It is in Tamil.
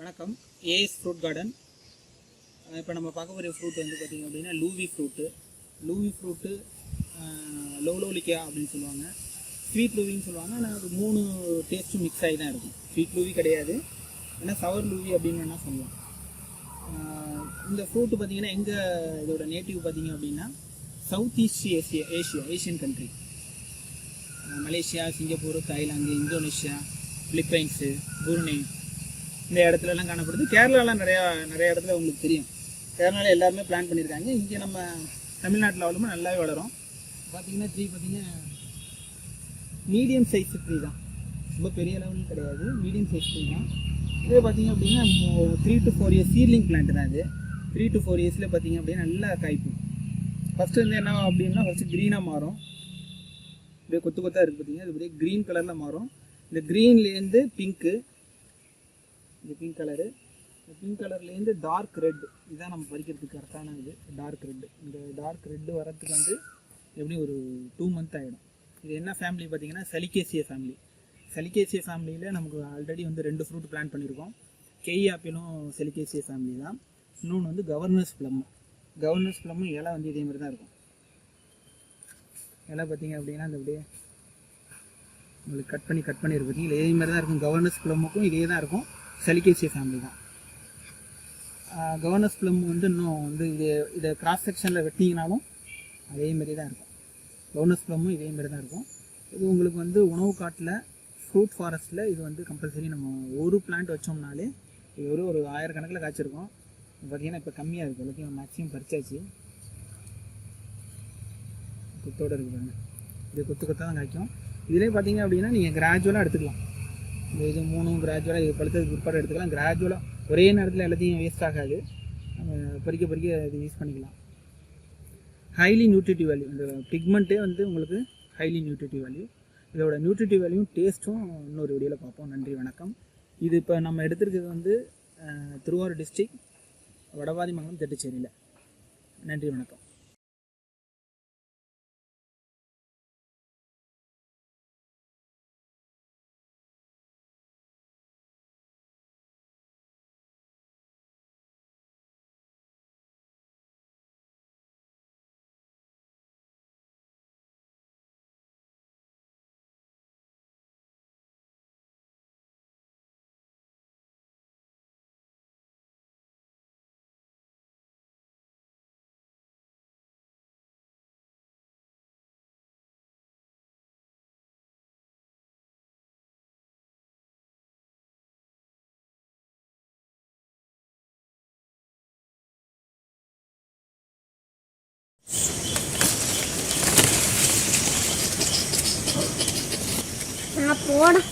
வணக்கம். ஏஎஸ் ஃப்ரூட் கார்டன் இப்போ நம்ம பார்க்க போகிற ஃப்ரூட் வந்து பார்த்திங்க அப்படின்னா லூவி ஃப்ரூட்டு லூவி ஃப்ரூட்டு லோலோலிக்கா அப்படின்னு சொல்லுவாங்க. ஸ்வீட் லூவின்னு சொல்லுவாங்க. ஆனால் அது மூணு டேஸ்ட்டும் மிக்ஸ் ஆகி தான் இருக்கும். ஸ்வீட் லூவி கிடையாது. ஏன்னா சவர் லூவி அப்படின்னு வேணால் சொல்லுவோம் இந்த ஃப்ரூட்டு பார்த்தீங்கன்னா எங்கள் இதோட நேட்டிவ் பார்த்திங்க அப்படின்னா south east Asia Asia Asian country Malaysia Singapore Thailand Indonesia Philippines Brunei இந்த இடத்துலலாம் காணப்படுது. கேரளாலாம் நிறையா நிறைய இடத்துல உங்களுக்கு தெரியும். கேரளாவில் எல்லாருமே பிளான் பண்ணியிருக்காங்க. இங்கே நம்ம தமிழ்நாட்டில் அவ்வளோ நல்லாவே வளரும். பார்த்தீங்கன்னா ட்ரீ பார்த்தீங்கன்னா மீடியம் சைஸ் ட்ரீ தான். ரொம்ப பெரிய லெவலும் கிடையாது. மீடியம் சைஸ் ட்ரீ தான். இதே பார்த்தீங்க அப்படின்னா three to four years seedling plant தான் இது. த்ரீ டு ஃபோர் இயர்ஸில் பார்த்தீங்க அப்படின்னா நல்லா காய்ப்பு ஃபஸ்ட்டு வந்து என்ன அப்படின்னா ஃபஸ்ட்டு க்ரீனாக மாறும். அப்படியே கொத்து கொத்தாக இருக்குது பார்த்தீங்கன்னா இது அப்படியே க்ரீன் கலரில் மாறும். இந்த க்ரீன்லேருந்து பிங்க்கு இந்த பிங்க் கலரு பிங்க் கலர்லேருந்து டார்க் ரெட் இதுதான் நம்ம பறிக்கிறதுக்கு கரெக்டான இது. டார்க் ரெட் இந்த டார்க் ரெட்டு வரத்துக்கு வந்து எப்படியும் ஒரு டூ மந்த் ஆகிடும் இது என்ன ஃபேமிலி பார்த்தீங்கன்னா சலிகேசிய ஃபேமிலி சலிகேசிய ஃபேமிலியில் நமக்கு ஆல்ரெடி வந்து ரெண்டு ஃப்ரூட் பிளான் பண்ணியிருக்கோம் கெய் ஆப்பிளும் செலிகேசிய ஃபேமிலி தான். இன்னொன்று வந்து கவர்னர்ஸ் ப்ளம்மு கவர்னர்ஸ் ப்ளம்மும் இலை வந்து இதே மாதிரி தான் இருக்கும். இலை பார்த்தீங்க அப்படின்னா இந்த அப்படியே உங்களுக்கு கட் பண்ணி கட் பண்ணி இதே மாதிரி தான் இருக்கும். கவர்னர்ஸ் ப்ளம்முக்கும் இதே தான் இருக்கும். செலிகேசிய ஃபேமிலி தான். கவர்னர்ஸ் ப்ளம் வந்து இன்னும் வந்து இது இதை கிராஸ் செக்ஷனில் வெட்டிங்கனாலும் அதேமாரி தான் இருக்கும். கவர்னஸ் ப்ளம்மும் இதே தான் இருக்கும். இது உங்களுக்கு வந்து உணவு காட்டில் ஃப்ரூட் ஃபாரஸ்ட்டில் இது வந்து கம்பல்சரி நம்ம ஒரு பிளான்ட் வச்சோம்னாலே இது ஒரு ஒரு ஆயிரக்கணக்கில் காய்ச்சிருக்கோம். பார்த்தீங்கன்னா இப்போ கம்மியாக இருக்குது எல்லாத்தையும் மேக்ஸிமம் பறிச்சாச்சு. கொத்தோடு இருக்குது இது கொத்து கொத்தாக தான் காய்க்கும். இதுலேயே பார்த்தீங்க அப்படின்னா நீங்கள் கிராஜுவலாக எடுத்துக்கலாம். இந்த இது மூணும் கிராஜுவலாக இது பழுத்ததுக்கு பிற்பாடு எடுத்துக்கலாம். கிராஜுவலாக ஒரே நேரத்தில் எல்லாத்தையும் வேஸ்ட் ஆகாது. நம்ம பொறிக்க பறிக்க இது யூஸ் பண்ணிக்கலாம். ஹைலி நியூட்ரிட்டிவ் வேல்யூ இந்த பிக்மெண்ட்டே வந்து உங்களுக்கு ஹைலி நியூட்ரிட்டிவ் வேல்யூ இதோட நியூட்ரிட்டிவ் வேல்யூ டேஸ்ட்டும் இன்னொரு வீடியோவில் பார்ப்போம். நன்றி வணக்கம். இது இப்போ நம்ம எடுத்துருக்கிறது வந்து திருவாரூர் டிஸ்ட்ரிக் வடவாதிமங்கலம் திட்டுச்சேரியில். நன்றி வணக்கம். പോണം.